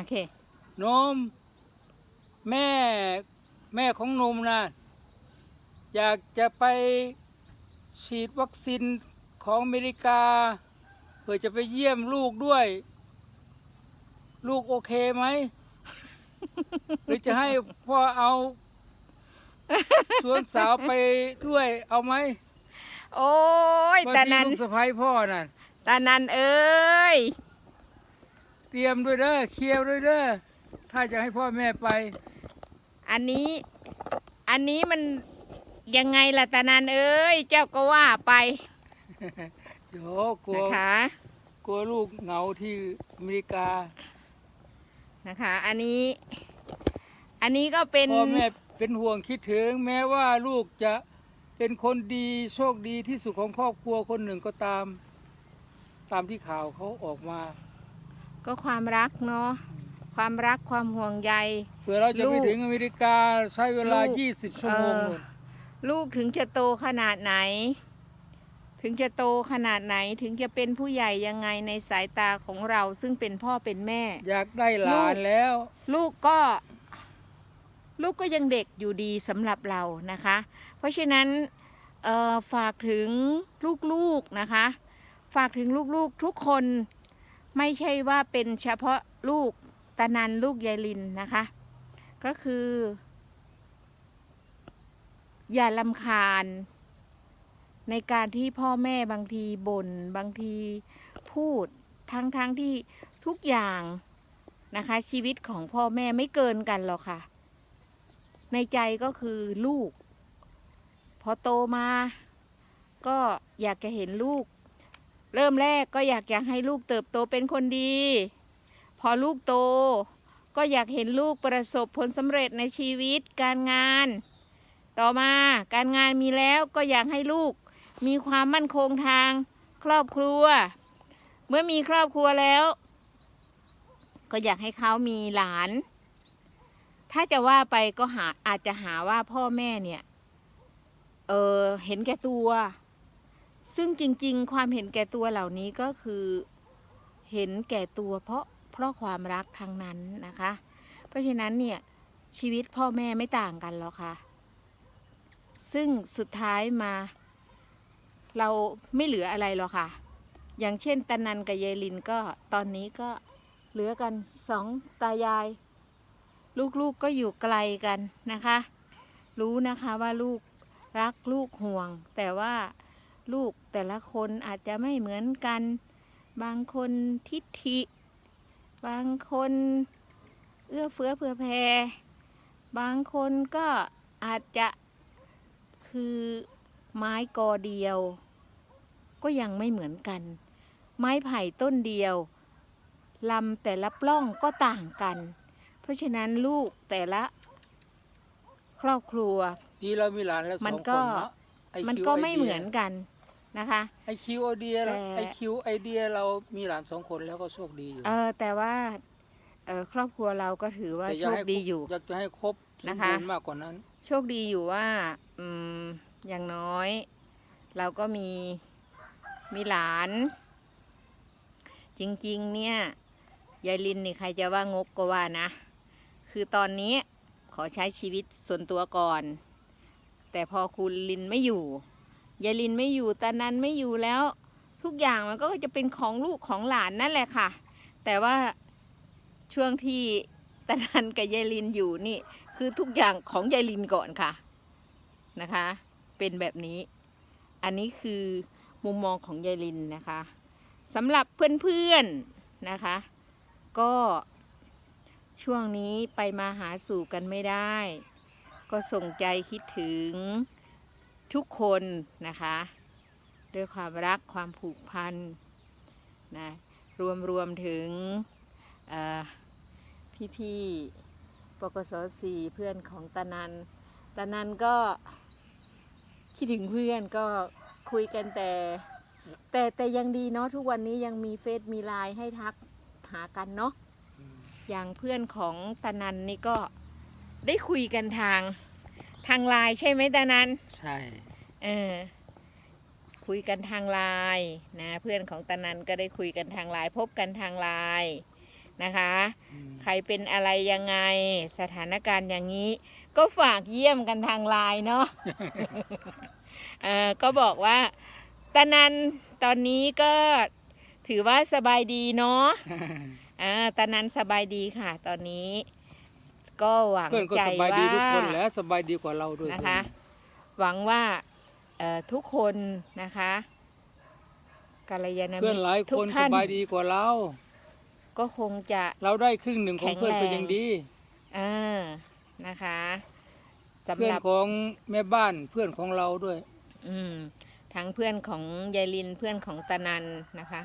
โอเค นม แม่ แม่ของนมนะอยากจะไปฉีดวัคซีนของอเมริกา เพื่อจะไปเยี่ยมลูกด้วย ลูกโอเคไหม หรือจะให้พ่อเอาสวนสาวไปด้วยเอาไหมโอ้ยว่าตาที่นันลูกสะพ้ายพ่อน่ะ ตานันเอ้ย เตรียมด้วยเด้อเคลียร์ด้วยเด้อถ้าจะให้พ่อแม่ไป อันนี้ อันนี้มันยังไงล่ะตานันเอ้ย เจ้าก็ว่าไปเดี๋ยวกลัวนะคะกลัวลูกเหงาที่อเมริกานะคะ อันนี้ อันนี้ก็เป็นพ่อแม่เป็นห่วงคิดถึง แม้ว่าลูกจะเป็นคนดีโชคดีที่สุดของครอบครัวคนหนึ่งก็ตาม ตามที่ข่าวเขาออกมา ก็ความรักเนาะความรักความห่วงใยเผื่อเราจะลูไปกถึงอเมริกาใช้เวลา ลูก 20 ชั่วโมงเอ่อนู่นลูกถึงจะโตขนาดไหน ถึงจะโตขนาดไหนถึงจะเป็นผู้ใหญ่ยังไงในสายตาของเราซึ่งเป็นพ่อเป็นแม่ อยากได้หลานลูกแล้ว ลูกก็ลูกก็ยังเด็กอยู่ดีสำหรับเรานะคะ เพราะฉะนั้นเอ่อฝากถึงลูกๆนะคะ ฝากถึงลูกๆทุกคน ไม่ใช่ว่าเป็นเฉพาะลูกตานันลูกยายลินนะคะ ก็คือ อย่าลำคาญ ในการที่พ่อแม่บางทีบน่นบางทีพูดทั้งๆทที่ทุกอย่างนะคะ ชีวิตของพ่อแม่ไม่เกินกันหรอกค่ะ ในใจก็คือลูก พอโตมา ก็อยากจะเห็นลูก เริ่มแรกก็อยากอยากให้ลูกเติบโตเป็นคนดี พอลูกโต ก็อยากเห็นลูกประสบผลสำเร็จในชีวิตการงาน ต่อมาการงานมีแล้วก็อยากให้ลูก มีความมั่นคงทางครอบครัว เมื่อมีครอบครัวแล้ว ก็อยากให้เขามีหลาน ถ้าจะว่าไปก็หาอาจจะหาว่าพ่อแม่เนี่ย เออเห็นแก่ตัว ซึ่งจริงๆ ความเห็นแก่ตัวเหล่านี้ก็คือเห็นแก่ตัวเพราะเพราะความรักทางนั้นนะคะ เพราะฉะนั้นเนี่ยชีวิตพ่อแม่ไม่ต่างกันหรอกค่ะ ซึ่งสุดท้ายมา เราไม่เหลืออะไรหรอกค่ะ อย่างเช่นตานันกับยายลินก็ตอนนี้ก็เหลือกันสองตายาย ลูกๆกก็อยู่ไกลกันนะคะ รู้นะคะว่าลูกรักลูกห่วง แต่ว่า ลูกแต่ละคนอาจจะไม่เหมือนกัน บางคนทิฐิ บางคนเอื้อเฟื้อเผื่อแผ่บางคนก็อาจจะคือไม้กอเดียว ก็ยังไม่เหมือนกัน ไม้ไผ่ต้นเดียวลำแต่ละปล้องก็ต่างกัน เพราะฉะนั้นลูกแต่ละ ครอบครัวดีเรามีหลานแล้วสมัอนงคก็นเนาะ IQ มันก็ไม่ไดียเหมือนกัน นะคะ ไอคิวไอเดียแต่ ไอคิวไอเดียเรามีหลานสองคนแล้วก็โชคดีอยู่เออแต่ว่าเออครอบครัวเราก็ถือว่าแต่อโชยากคให้ดีอยู่ อยากจะให้ครบสมนะคะ บูรณ์มากกว่านั้น โชคดีอยู่ว่าอืมอย่างน้อย เราก็มีมีหลาน จริงๆ เนี่ยยายลินนี่ใครจะว่างกก็ว่านะ คือตอนนี้ขอใช้ชีวิตส่วนตัวก่อน แต่พอคุณลินไม่อยู่ ยายลินไม่อยู่ตานันไม่อยู่แล้ว ทุกอย่างมันก็จะเป็นของลูกของหลานนั่นแหละค่ะ แต่ว่าช่วงที่ตานันกับยายลินอยู่นี่ คือทุกอย่างของยายลินก่อนค่ะนะคะ เป็นแบบนี้ อันนี้คือมุมมองของยายลินนะคะสำหรับเพื่อนๆนะคะ ก็ช่วงนี้ไปมาหาสู่กันไม่ได้ ก็ส่งใจคิดถึง ทุกคนนะคะ ด้วยความรักความผูกพันนะรวมรวมถึงเอ่อพี่ๆปกสสี่เพื่อนของตานันตานันก็คิดถึงเพื่อนก็คุยกันแต่ แต่แต่ยังดีเนาะทุกวันนี้ยังมีเฟซมีไลน์ให้ทักหากันเนาะอย่างเพื่อนของตานันนี่ก็ได้คุยกันทาง ทางไลน์ใช่ไหมตานันใช่เออคุยกันทางไลน์นะ เพื่อนของตานันก็ได้คุยกันทางไลน์พบกันทางไลน์นะคะอืมใครเป็นอะไรยังไงสถานการณ์อย่างนี้ ก็ฝากเยี่ยมกันทางไลน์เนาะเออก็บอกว่าตานันตอนนี้ก็ถือว่าสบายดีเนาะอ่าตานันสบายดีค่ะ ตอนนี้ ก็หวังเพื่อนก็ใจสบายว่าดีทุกคนแหล้วสบายดีกว่าเราด้วยนะคะ หวังว่าเอ่อทุกคนนะคะกัลยาณมิเพื่อนตรหลายทุคกนสท่านบายดีกว่าเรา ก็คงจะ เราได้ครึ่งหนึ่งของเพื่อนแข็ก็งแรง ยังดี เออนะคะสำเพื่อหนรับ ของแม่บ้านเพื่อนของเราด้วย อืมทั้งเพื่อนของยายลินเพื่อนของตานันนะคะ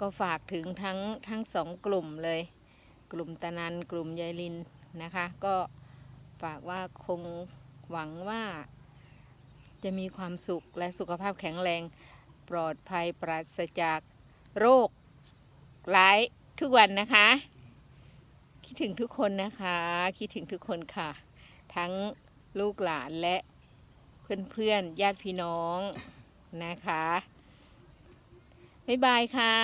ก็ฝากถึงทั้งทั้งสองกลุ่มเลย กลุ่มตานันกลุ่มยายลิน นะคะ ก็ฝากว่าคงหวังว่า จะมีความสุขและสุขภาพแข็งแรง ปลอดภัยปราศจากโรคร้ายทุกวันนะคะ คิดถึงทุกคนนะคะ คิดถึงทุกคนค่ะ ทั้งลูกหลานและเพื่อนๆญาติพี่น้องนะคะ บ๊ายบายค่ะ